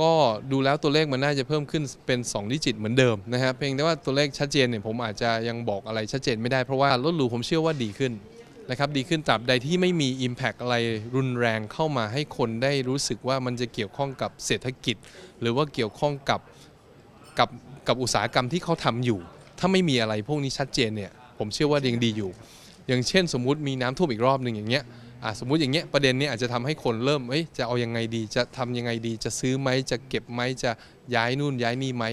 ก็ดูแล้วตัวเลขมันน่าจะเพิ่มขึ้นเป็น 2 ดิจิตเหมือนเดิมนะฮะเพียงแต่ว่าตัวเลขชัดเจนเนี่ยผมอาจจะยังบอกอะไรชัดเจนไม่ได้เพราะว่ารถหรูผมเชื่อว่าดีขึ้นนะครับดีขึ้นตราบใดที่ไม่มี Impact อะไรรุนแรงเข้ามาให้คนได้รู้สึกว่ามันจะเกี่ยวข้องกับเศรษฐกิจ หรือว่าเกี่ยวข้องกับกับกับอุตสาหกรรมที่เขาทำอยู่ ถ้าไม่มีอะไรพวกนี้ชัดเจนเนี่ยผมเชื่อว่ายังดีอยู่ อย่างเช่นสมมุติมีน้ำท่วมอีกรอบหนึ่งอย่างเงี้ย สมมุติอย่างเงี้ยประเด็นเนี้อาจจะทำให้คนเริ่มเอ้ยจะเอายังไงดีจะทำยังไงดี จะซื้อไหมจะเก็บไหมจะย้ายนู่นย้ายนี่ไหม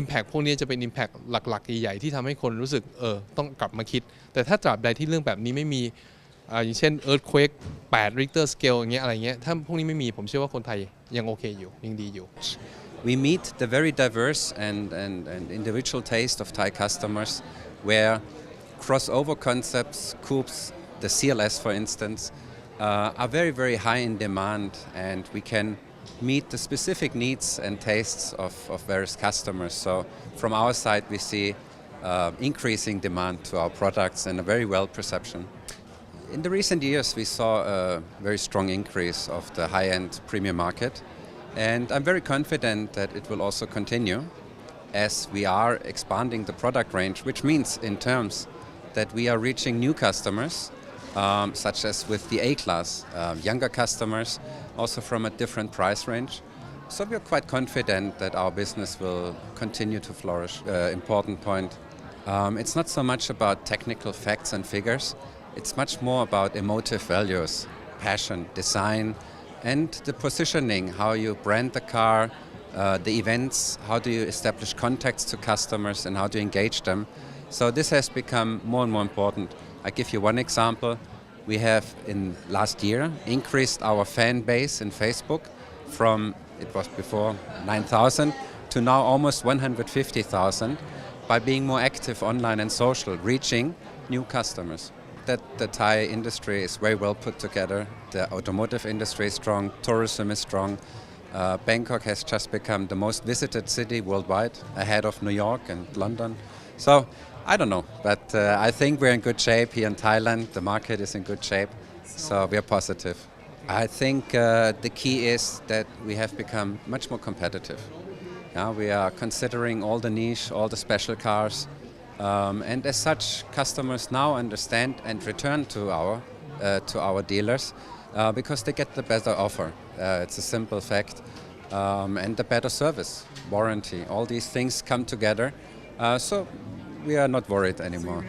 Impact พวกนี้จะเป็น Impact หลักๆใหญ่ๆที่ทำให้คนรู้สึกเออต้องกลับมาคิด แต่ถ้าตราบใดที่เรื่องแบบนี้ไม่มีอ่าอย่างเช่น earthquake 8 Richter scale อย่างเงี้ยอะไรเงี้ยถ้าพวกนี้ไม่มีผมเชื่อว่าคนไทยยังโอเคอยู่ยังดีอยู่ we meet the very diverse and, and, and individual taste of Thai customers where crossover concepts, coupes, the CLS for instance, uh, are very, very high in demand and we can meet the specific needs and tastes of, of various customers. So from our side we see uh, increasing demand to our products and a very well perception. In the recent years, we saw a very strong increase of the high-end premium market, and I'm very confident that it will also continue as we are expanding the product range, which means in terms that we are reaching new customers, um, such as with the A-class, uh, younger customers, also from a different price range. So we are quite confident that our business will continue to flourish. Uh, important point. Um, it's not so much about technical facts and figures. It's much more about emotive values, passion, design, and the positioning, how you brand the car, uh, the events, how do you establish contacts to customers, and how do you engage them. So this has become more and more important. I give you one example. We have in last year increased our fan base in Facebook from it was before 9,000 to now almost 150,000 by being more active online and social, reaching new customers. That the Thai industry is very well put together. The automotive industry is strong, tourism is strong. Uh, Bangkok has just become the most visited city worldwide, ahead of New York and London. So I don't know, but uh, I think we're in good shape here in Thailand. The market is in good shape, so we are positive. I think uh, the key is that we have become much more competitive. Yeah, we are considering all the niche, all the special cars, um, and as such, customers now understand and return to our uh, to our dealers uh, because they get the better offer. Uh, it's a simple fact, um, and the better service, warranty. All these things come together, uh, so we are not worried anymore.